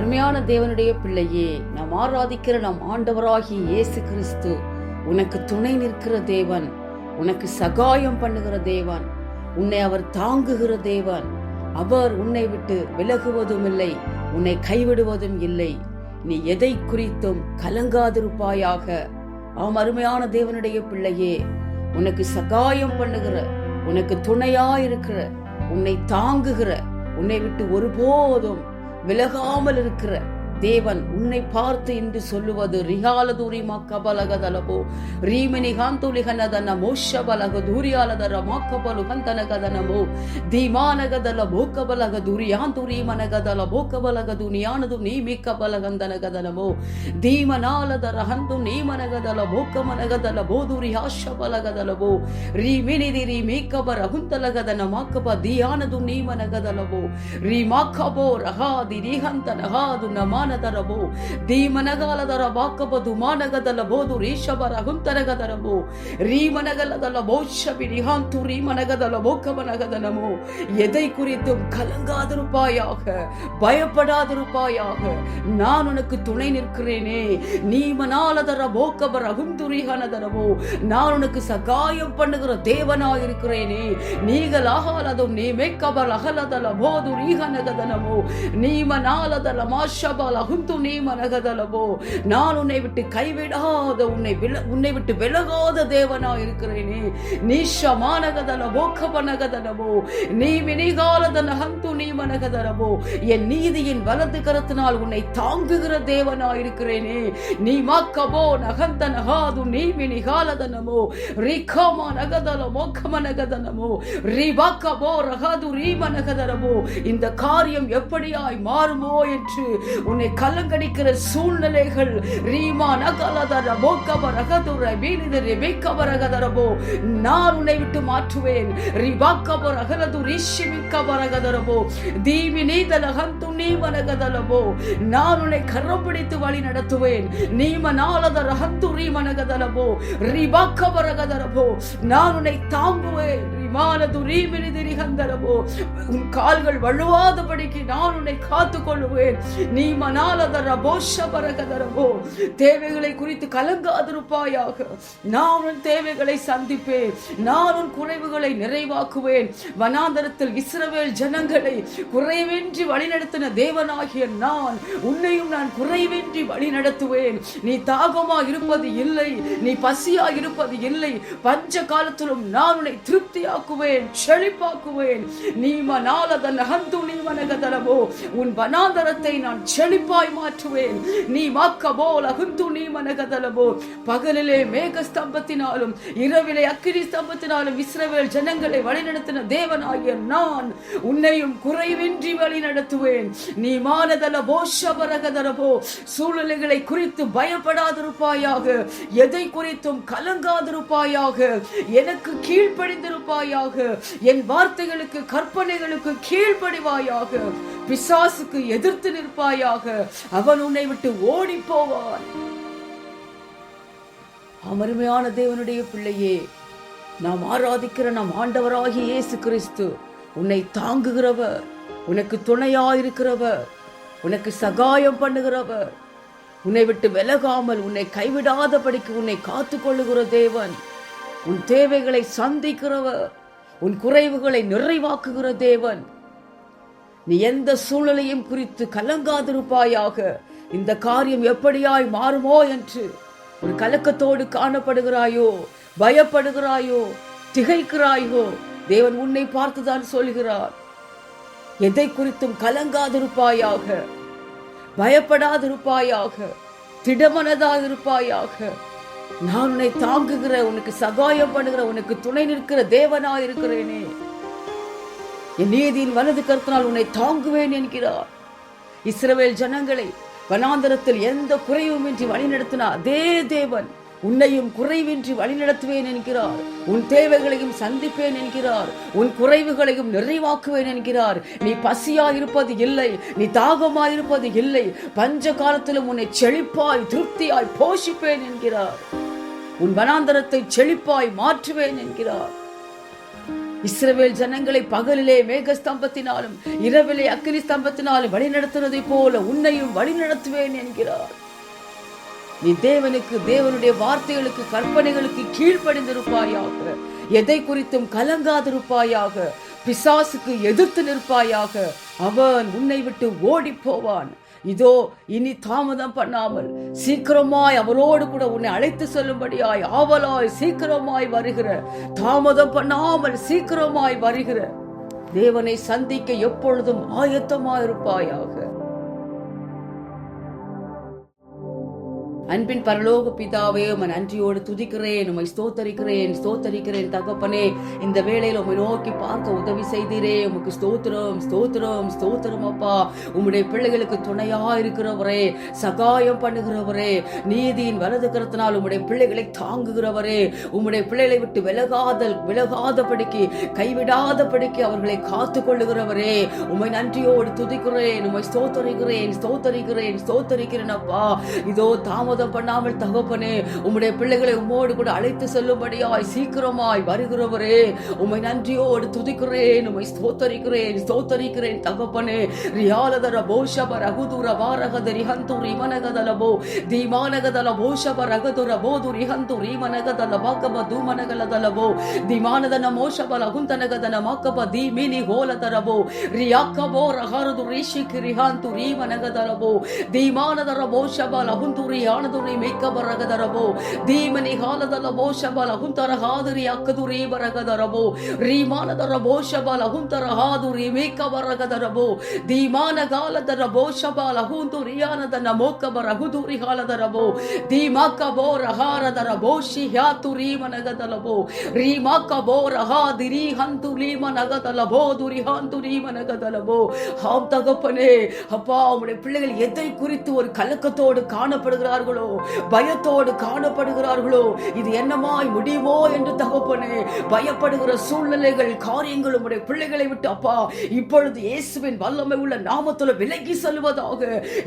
அருமையான தேவனுடைய பிள்ளையே நாம் ஆராதிக்கிற நம் ஆண்டவராகி இயேசு கிறிஸ்து உனக்கு துணை நிற்கிற தேவன் உனக்கு சகாயம் பண்ணுகிற தேவன் உன்னை அவர் தாங்குகிற தேவன். அவர் உன்னை விட்டு விலகுவதும் இல்லை உன்னை கைவிடுவதும் இல்லை. நீ எதை குறித்தும் கலங்காதிருப்பாயாக. ஆம் அருமையான தேவனுடைய பிள்ளையே உனக்கு சகாயம் பண்ணுகிற உனக்கு துணையா இருக்கிற உன்னை தாங்குகிற உன்னை விட்டு ஒருபோதும் விலகாமல் இருக்கிற தேவன் உன்னை பார்த்து என்று சொல்லுவது ரிகாலதூரி மக்கபலகதலபோ ரீமினி காந்தோலிகனதன மோஷபலக தூரியாலதர மாக்கபலு கந்தனகதனமோ தீமானகதல போக்கபலக துரியாந்துரி மனகதல போக்கபலகது நியானது நீமிக்கபலகந்தனகதனமோ தீமனாலதர ஹந்து நீமனகதல போக்கமனகதல போதுரி ஹாஷபலகதலபோ ரீமினிதி ரீமீக்கப ரகுந்தலகதன மாக்கப தியானது நீமனகதலபோ ரீமாக்கபோ ரகாதி ரீஹந்த ரகாது நமான ಮಾಕಬೋ ರಹಾದಿ ರೀಹಂತನ ಹಾದು ನಮಾನದರಬೋ ಧೀಮನಗಾಲದರ ಬಾಕಬದು ಮಾನಗದಲ ಬೋದು ರೀಶಬರ ಹುಂತನಗದರಬೋ ரீமனகலதல மோஷபி ரிஹாந்து ரீமனகதல மோக்கமனகதனமோ எதை குறித்தும் கலங்காதிருப்பாயாக பயப்படாதிருப்பாயாக நான் உனக்கு துணை நிற்கிறேனே நீ மனாலதர மோக்கபர அகுந்துரிஹனதனமோ நான் உனக்கு சகாயம் பண்ணுகிற தேவனாய் இருக்கிறேனே நீங்கள் ஆகாலதும் நீ மேக்கபல் அகலதல போது ரீஹனகதனமோ நீ மனாலதல மாஷபல் அகுந்து நீ நான் உன்னை விட்டு கைவிடாத உன்னை வில- உன்னை விட்டு விலகாத தேவனா இருக்கிறேனே. நீஷமானகதல மோக்கபனகதனமோ நீ வினிகாலத ஹந்து நீ மனகதனமோ என் நீதியின் வலது கரத்தினால் உன்னை தாங்குகிற தேவனா இருக்கிறேனே. நீ மாக்கபோ நகந்த நகாது நீ வினிகாலதனமோ ரிகமா நகதல மோக்கமனகதனமோ ரிபாக்கபோ ரகாது ரீமனகதனமோ இந்த காரியம் எப்படியாய் மாறுமோ என்று உன்னை கலங்கடிக்கிற சூழ்நிலைகள். ரீமா நகலதர மோக்கப ரகதுர மீனிதரி மேக்கபரகதரபோ நான் உன்னை விட்டு மாற்றுவேன். ரிபாக்கப ரகலது ரிஷிமிக்கபரகதரபோ. தீவி நீதல நீ நீமனகதலபோ நான் உன்னை கரம் பிடித்து வழி நடத்துவேன். நீமனாலத ரகந்து ரீமனகதலபோ. ரிபாக்கபரகதரபோ நான் உன்னை தாங்குவேன். விமான ரீமினிதிரி திரிகந்தரவோ உன் கால்கள் வழுவாதபடிக்கு நான் உன்னை காத்துக் கொள்ளுவேன் நீ மனாலதர போஷபரகதரபோ தேவைகளை குறித்து கலங்காதிருப்பாயாக. நான் உன் தேவைகளை சந்திப்பேன். நான் உன் குறைவுகளை நிறைவாக்குவேன். வனாந்தரத்தில் இஸ்ரவேல் ஜனங்களை குறைவின்றி வழிநடத்தின தேவனாகிய நான் உன்னையும் நான் குறைவின்றி வழி நடத்துவேன் நீ தாகமா இருப்பது இல்லை. நீ பசியா இருப்பது இல்லை. பஞ்ச காலத்திலும் நான் உன்னை திருப்தியாக திருப்தியாக்குவேன் செழிப்பாக்குவேன் நீ மனாலதன் அகந்து நீ உன் வனாந்தரத்தை நான் செழிப்பாய் மாற்றுவேன். நீ மாக்கபோ அகுந்து நீ மனகதலமோ பகலிலே மேக ஸ்தம்பத்தினாலும் இரவிலே அக்கினி ஸ்தம்பத்தினாலும் இஸ்ரவேல் ஜனங்களை வழிநடத்தின தேவனாகிய நான் உன்னையும் குறைவின்றி வழிநடத்துவேன். நீ மானதல போஷபரகதரபோ சூழ்நிலைகளை குறித்து பயப்படாதிருப்பாயாக. எதை குறித்தும் கலங்காதிருப்பாயாக. எனக்கு கீழ்ப்படிந்திருப்பாயாக என் வார்த்தைகளுக்கு கற்பனைகளுக்கு கீழ்ப்படிவாயாக பிசாசுக்கு எதிர்த்து நிற்பாயாக அவன் உன்னை விட்டு ஓடி போவான் அமருமையான தேவனுடைய பிள்ளையே நாம் ஆராதிக்கிற நம் ஆண்டவராகிய இயேசு கிறிஸ்து உன்னை தாங்குகிறவர் உனக்கு துணையாயிருக்கிறவர் உனக்கு சகாயம் பண்ணுகிறவர். உன்னை விட்டு விலகாமல் உன்னை கைவிடாதபடிக்கு உன்னை காத்துக்கொள்ளுகிற தேவன் உன் தேவைகளை சந்திக்கிறவர். உன் குறைவுகளை நிறைவாக்குகிற தேவன். நீ எந்த சூழலையும் குறித்து கலங்காதிருப்பாயாக. இந்த காரியம் எப்படியாய் மாறுமோ என்று ஒரு கலக்கத்தோடு காணப்படுகிறாயோ பயப்படுகிறாயோ திகைக்கிறாயோ தேவன் உன்னை பார்த்துதான் சொல்கிறார். எதை குறித்தும் கலங்காதிருப்பாயாக பயப்படாதிருப்பாயாக திடமனதாக இருப்பாயாக நான் உன்னை தாங்குகிற உனக்கு சகாயம் பண்ணுகிற உனக்கு துணை நிற்கிற தேவனா இருக்கிறேனே. என் நீதியின் வலது கருத்தினால் உன்னை தாங்குவேன் என்கிறார். இஸ்ரவேல் ஜனங்களை வனாந்தரத்தில் எந்த குறைவுமின்றி வழிநடத்தினார் அதே தேவன் உன்னையும் குறைவின்றி வழிநடத்துவேன் என்கிறார். உன் தேவைகளையும் சந்திப்பேன் என்கிறார். உன் குறைவுகளையும் நிறைவாக்குவேன் என்கிறார். நீ பசியா இருப்பது இல்லை நீ தாகமா இருப்பது இல்லை. பஞ்ச காலத்திலும் உன்னை செழிப்பாய் திருப்தியாய் போஷிப்பேன் என்கிறார். உன் வனாந்தரத்தை செழிப்பாய் மாற்றுவேன் என்கிறார். இஸ்ரவேல் ஜனங்களை பகலிலே மேக ஸ்தம்பத்தினாலும் இரவிலே அக்கினி ஸ்தம்பத்தினாலும் வழிநடத்துவதை போல உன்னையும் வழிநடத்துவேன் என்கிறார். நீ தேவனுக்கு தேவனுடைய வார்த்தைகளுக்கு கற்பனைகளுக்கு கீழ்ப்படிந்திருப்பாயாக எதை குறித்தும் கலங்காதிருப்பாயாக பிசாசுக்கு எதிர்த்து நிற்பாயாக அவன் உன்னை விட்டு ஓடி போவான். இதோ இனி தாமதம் பண்ணாமல் சீக்கிரமாய் அவரோடு கூட உன்னை அழைத்து செல்லும்படியாய் ஆவலாய் சீக்கிரமாய் வருகிற தாமதம் பண்ணாமல் சீக்கிரமாய் வருகிற தேவனை சந்திக்க எப்பொழுதும் ஆயத்தமாயிருப்பாயாக. அன்பின் பரலோக பிதாவே உமை நன்றியோடு துதிக்கிறேன் உமை ஸ்தோத்தரிக்கிறேன் ஸ்தோத்தரிக்கிறேன் தகப்பனே. இந்த வேளையில் உமை நோக்கி பார்க்க உதவி செய்தீரே. உமக்கு ஸ்தோத்திரம் ஸ்தோத்திரம் ஸ்தோத்திரம் அப்பா. உம்முடைய பிள்ளைகளுக்கு துணையா இருக்கிறவரே சகாயம் பண்ணுகிறவரே நீதியின் வலது கரத்தினால் உம்முடைய பிள்ளைகளை தாங்குகிறவரே உம்முடைய பிள்ளைகளை விட்டு விலகாத விலகாதபடிக்கு கைவிடாதபடிக்கு அவர்களை காத்து கொள்ளுகிறவரே உமை நன்றியோடு துதிக்கிறேன் உமை ஸ்தோத்தரிக்கிறேன் ஸ்தோத்தரிக்கிறேன் ஸ்தோத்தரிக்கிறேன் அப்பா. இதோ தாமதம் பண்ணாமல் தகப்பனே உம்முடைய பிள்ளைகளை உம்மோடு கூட அழைத்து செல்லும்படியாய் சீக்கிரமாய் வருகிறவரே உம்மை நன்றியோடு துதிக்கிறேன் உம்மை ஸ்தோத்தரிக்கிறேன் ஸ்தோத்தரிக்கிறேன் தகப்பனே. ரியாலதர போஷப ரகுதுர வாரகத ரிஹந்து ரிமனகதலபோ தீமானகதல போஷப ரகதுர போது ரிஹந்து ரிமனகதல பாக்கப தூமனகலதலபோ திமானதன மோஷப ரகுந்தனகதன மாக்கப தீமினி ஹோலதரபோ ரியாக்கபோ ரஹருது ரிஷிக்கு ரிஹாந்து ரிமனகதலபோ தீமானதர போஷப லகுந்து ரியான ರಿ ಮೇಕಬ ರಗದರಬೋ ದೀಮನಿ ಹಾಲದಲ ಮೋಷಬ ಲಹುಂತರ ಹಾದುರಿ ಅಕ್ಕದು ರೀ ಬರಗದರಬೋ ರೀಮಾನದರ ಮೋಷಬ ಲಹುಂತರ ಹಾದು ರೀ ಮೇಕಬ ರಗದರಬೋ ದೀಮಾನ ಗಾಲದರ ಮೋಷಬ ಲಹುಂತು ರಿಯಾನದನ ಮೋಕಬ ರಹುದುರಿ ಹಾಲದರಬೋ ದೀಮಾಕಬೋ ರಹಾರದರ ಬೋಷಿ ಹ್ಯಾತು ರೀಮನಗದಲಬೋ ರೀಮಾಕಬೋ ರಹಾದಿರಿ ಹಂತು ಲೀಮನಗದಲಬೋ ದುರಿ ಹಂತು ರೀಮನಗದಲಬೋ ஆம் தகப்பனே அப்பா உம்முடைய பிள்ளைகள் எதை குறித்து ஒரு கலக்கத்தோடு காணப்படுகிறார்களோ பயத்தோடு காணப்படுகிறார்களோ? இது என்னமாய் முடியுமோ என்று தகப்பனே பயப்படுகிற சூழ்நிலைகள் காரியங்கள் உம்முடைய பிள்ளைகளை விட்டு அப்பா இப்பொழுது இயேசுவின் வல்லமை உள்ள நாமத்துல விலகி செல்வதாக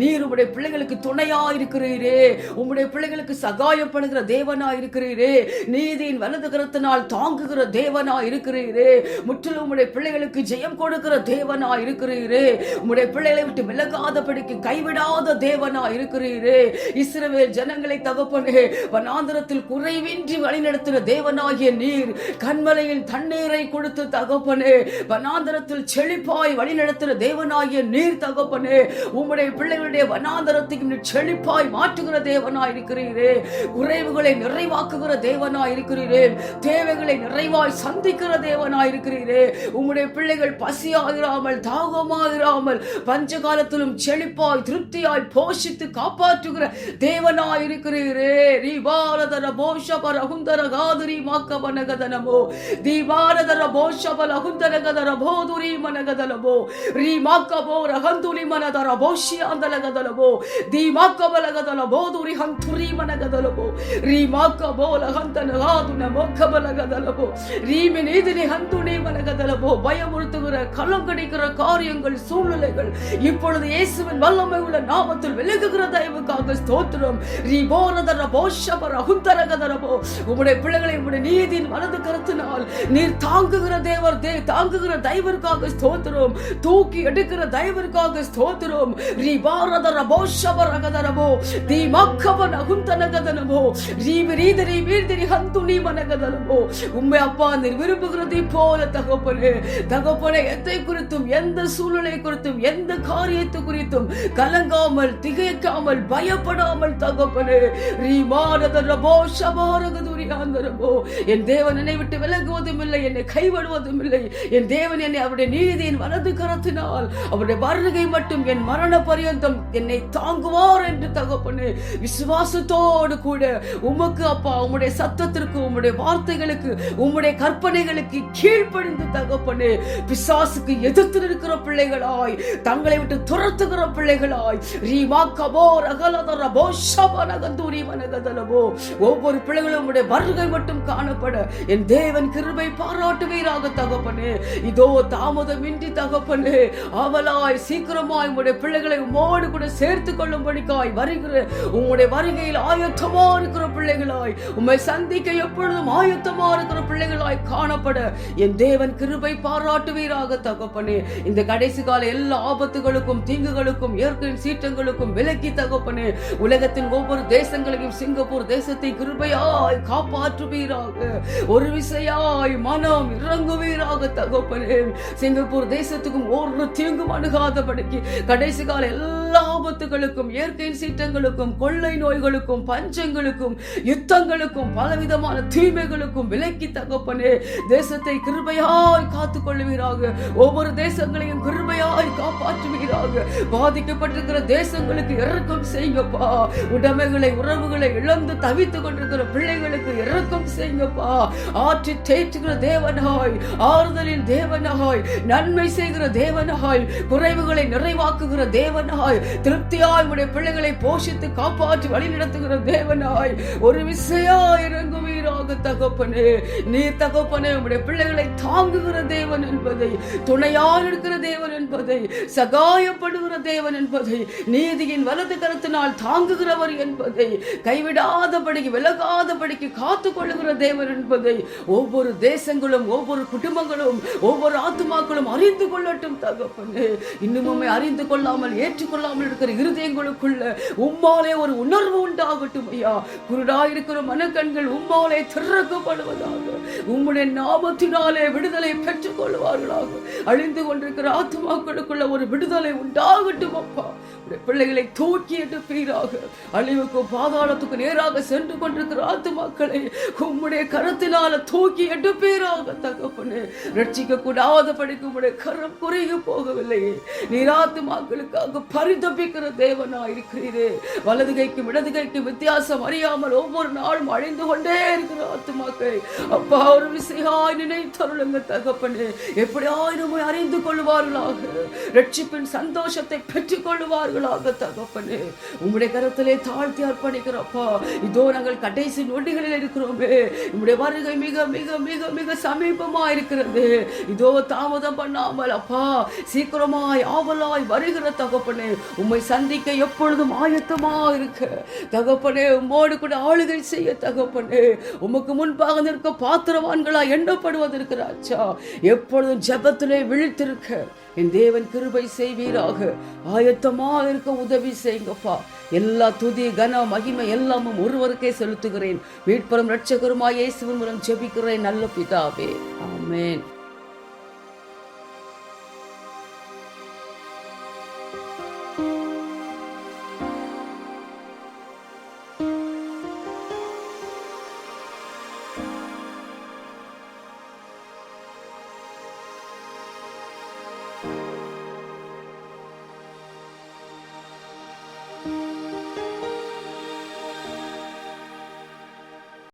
நீர் உம்முடைய பிள்ளைகளுக்கு துணையா இருக்கிறீரே உம்முடைய பிள்ளைகளுக்கு சகாயப்படுகிற தேவனா இருக்கிறீரே நீதியின் வலது கரத்தினால் தாங்குகிற தேவனா இருக்கிறீரே முற்றிலும் உம்முடைய பிள்ளைகளுக்கு ஜெயம் கொடுக்கிற தேவனா இருக்கிறீரே உம்முடைய பிள்ளைகளை விட்டு விலகாதபடிக்கு கைவிடாத தேவனா இருக்கிறீரே இஸ்ரவே இஸ்ரவேல் ஜனங்களை தகப்பனே வனாந்திரத்தில் குறைவின்றி வழிநடத்தின தேவனாகிய நீர் கண்மலையில் தண்ணீரை கொடுத்து தகப்பனே வனாந்திரத்தில் செழிப்பாய் வழிநடத்தின தேவனாகிய நீர் தகப்பனே உம்முடைய பிள்ளைகளுடைய வனாந்தரத்துக்கு செழிப்பாய் மாற்றுகிற தேவனாய் இருக்கிறீரே குறைவுகளை நிறைவாக்குகிற தேவனாய் இருக்கிறீரே தேவைகளை நிறைவாய் சந்திக்கிற தேவனாய் இருக்கிறீரே உம்முடைய பிள்ளைகள் பசியாகிறாமல் தாகமாகிறாமல் பஞ்ச காலத்திலும் செழிப்பாய் திருப்தியாய் போஷித்து காப்பாற்றுகிற தேவ தேவனாய் இருக்கிறீரே தீபாரதர போஷப ரகுந்தர காதுரி மாக்க மனகதனமோ தீபாரதர போஷப லகுந்தர கதர போதுரி மனகதலமோ ரீ மாக்கபோ ரகந்துரி மனதர போஷியாந்தலகதலமோ தீ மாக்கபலகதல போதுரி ஹந்துரி மனகதலமோ ரீ மாக்கபோ லகந்தன காதுன மோக்கபலகதலமோ ரீமி நீதினி ஹந்துனி மனகதலமோ பயமுறுத்துகிற களம் கடிக்கிற காரியங்கள் சூழ்நிலைகள் இப்பொழுது இயேசுவின் வல்லமை உள்ள நாமத்தில் விலகுகிற தயவுக்காக ஸ்தோத்திரம். ரீபோரதர போஷபர அகுந்தரகதரபோ உம்முடைய பிள்ளைகளை உங்களுடைய நீதியின் வலது கருத்தினால் நீர் தாங்குகிற தேவர் தே தாங்குகிற தயவிற்காக ஸ்தோத்திரம். தூக்கி எடுக்கிற தயவிற்காக ஸ்தோத்திரம். ரீபாரதர போஷபரகதரபோ தீ மக்கவன் அகுந்தனகதனமோ ரீவி ரீதரி வீர்திரி ஹந்துனி மனகதனமோ உண்மை அப்பா நீர் விரும்புகிறதை போல தகப்பனே தகப்பனே எதை குறித்தும் எந்த சூழ்நிலை குறித்தும் எந்த காரியத்தை குறித்தும் கலங்காமல் திகைக்காமல் பயப்படாமல் தகப்பனே. ரீமானதரபோ ஷபாரகதுரியாந்தரபோ என் தேவன் என்னை விட்டு விலகுவதும் இல்லை என்னை கைவிடுவதும் இல்லை. என் தேவன் என்னை அவருடைய நீதியின் வலது கரத்தினால் அவருடைய வருகை மட்டும் என் மரண பரியந்தம் என்னை தாங்குவார் என்று தகப்பனே விசுவாசத்தோடு கூட உமக்கு அப்பா உம்முடைய சத்தத்திற்கு உம்முடைய வார்த்தைகளுக்கு உம்முடைய கற்பனைகளுக்கு கீழ்ப்படிந்து தகப்பனே பிசாசுக்கு எதிர்த்து நிற்கிற பிள்ளைகளாய் தங்களை விட்டு துரத்துகிற பிள்ளைகளாய் ரீமா கபோ ரகலதர போஷ ஒவ்வொரு பிள்ளைகளும் வருகை மட்டும் காணப்பட என் தேவன் கிருபை பாராட்டுவீராக தகப்பனே. இதோ தாமதமின்றி தகப்பனே அவளாய் சீக்கிரமாய் உங்களுடைய பிள்ளைகளை உமோடு கூட சேர்த்து கொள்ளும்படிக்காய் வருகிற உங்களுடைய வருகையில் ஆயத்தமா இருக்கிற பிள்ளைகளாய் உம்மை சந்திக்க எப்பொழுதும் ஆயத்தமா இருக்கிற பிள்ளைகளாய் காணப்பட என் தேவன் கிருபை பாராட்டுவீராக தகப்பனே. இந்த கடைசி கால எல்லா ஆபத்துகளுக்கும் தீங்குகளுக்கும் இயற்கையின் சீற்றங்களுக்கும் விலக்கி தகப்பனே. உலகத்தின் ஒவ்வொரு தேசங்களையும் சிங்கப்பூர் தேசத்தை கிருபையாய் காப்பாற்றுவீராக. ஒரு விசையாய் மனம் இறங்குவீராக தகப்பனே. சிங்கப்பூர் தேசத்துக்கும் ஒரு தீங்கும் அணுகாதபடிக்கு கடைசி கால எல்லா ஆபத்துகளுக்கும் இயற்கையின் சீற்றங்களுக்கும் கொள்ளை நோய்களுக்கும் பஞ்சங்களுக்கும் யுத்தங்களுக்கும் பலவிதமான தீமைகளுக்கும் விலக்கி தகப்பனே தேசத்தை கிருபையாய் காத்துக் கொள்ளுவீராக ஒவ்வொரு தேசங்களையும் கிருபையாய் காப்பாற்றுவீராக. பாதிக்கப்பட்டிருக்கிற தேசங்களுக்கு இறக்கம் செய்யுங்கப்பா. உடைமைகளை உறவுகளை இழந்து தவித்துக் கொண்டிருக்கிற பிள்ளைகளுக்கு இறக்கம் செய்யுங்கப்பா. ஆற்றி தேற்றுகிற தேவனாய் ஆறுதலின் தேவனாய் நன்மை செய்கிற தேவனாய் குறைவுகளை நிறைவாக்குகிற தேவனாய் திருப்தியாய் உடைய பிள்ளைகளை போஷித்து காப்பாற்றி வழிநடத்துகிற தேவனாய். ஒரு விசையா இறங்குவீராக தகப்பனே நீர் தகப்பனே உடைய பிள்ளைகளை தாங்குகிற தேவன் என்பதை துணையாக இருக்கிற தேவன் என்பதை சகாயப்படுகிற தேவன் என்பதை நீதியின் வலது கருத்தினால் தாங்குகிறவர் என்பதை கைவிடாதபடிக்கு விலகாதபடிக்கு காத்துக் கொள்ளுகிற தேவன் என்பதை ஒவ்வொரு தேசங்களும் ஒவ்வொரு குடும்பங்களும் ஒவ்வொரு ஆத்துமாக்களும் அறிந்து கொள்ளட்டும் தகப்பனே. இன்னுமே அறிந்து கொள்ளாமல் ஏற்றுக்கொள்ளாமல் இருக்கிற இருதயங்களுக்குள்ள உம்மாலே ஒரு உணர்வு உண்டாகட்டும் ஐயா. குருடாயிருக்கிற மனக்கண்கள் உம்மாலே திறக்கப்படுவதாக உம்முடைய நாமத்தினாலே விடுதலை பெற்றுக் கொள்வார்களாக அழிந்து கொண்டிருக்கிற ஆத்மாக்களுக்குள்ள ஒரு விடுதலை உண்டாகட்டும் அப்பா. உடைய பிள்ளைகளை தூக்கி எடுப்பீராக அழிவுக்கும் பாதாளத்துக்கு நேராக சென்று கொண்டிருக்கிற ஆத்துமாக்களை உம்முடைய கரத்தினால தூக்கி எடுப்பீராக தகப்பனே. ரட்சிக்க கூடாத படிக்கு உடைய கரம் குறைய போகவில்லை. நீர் ஆத்துமாக்களுக்காக பரிதபிக்கிற தேவனா இருக்கிறீரே வலது கைக்கும் இடது கைக்கும் வித்தியாசம் அறியாமல் ஒவ்வொரு நாளும் அழிந்து கொண்டே இருக்கிற ஆத்துமாக்களை. அப்பா ஒரு விசையாய் நினைத்தருளுங்க தகப்பனே. எப்படியாய் நம்மை அறிந்து கொள்வார்களாக. ரட்சிப்பின் சந்தோஷத்தை பெற்றுக் கொள்வார்களாக தகப்பனே. உம்முடைய கரத்திலே தாழ்த்தி அர்ப்பணிக்கிறப்பா இதோ நாங்கள் கடைசி நொடிகளில் இருக்கிறோமே. உங்களுடைய வருகை மிக மிக மிக மிக சமீபமா இருக்கிறது. இதோ தாமதம் பண்ணாமல் அப்பா. சீக்கிரமாய் ஆவலாய் வருகிற தகப்பனே உம்மை சந்திக்க எப்பொழுதும் ஆயத்தமா இருக்க. தகப்பனே உம்மோடு கூட ஆளுகை செய்ய தகப்பனே. உமக்கு முன்பாக நிற்க பாத்திரவான்களா எண்ணப்படுவதற்கு ராஜா. எப்பொழுதும் ஜபத்திலே விழித்திருக்க என் தேவன் கிருபை செய்வீராக. ஆயத்தமா இருக்க உதவி செய்யுங்கப்பா. எல்லா துதி கன மகிமை எல்லாமும் ஒருவருக்கே செலுத்துகிறேன். மீட்பரும் ரட்சகருமாய் இயேசுவின் மூலம் ஜெபிக்கிறேன் நல்ல பிதாவே. ஆமேன்.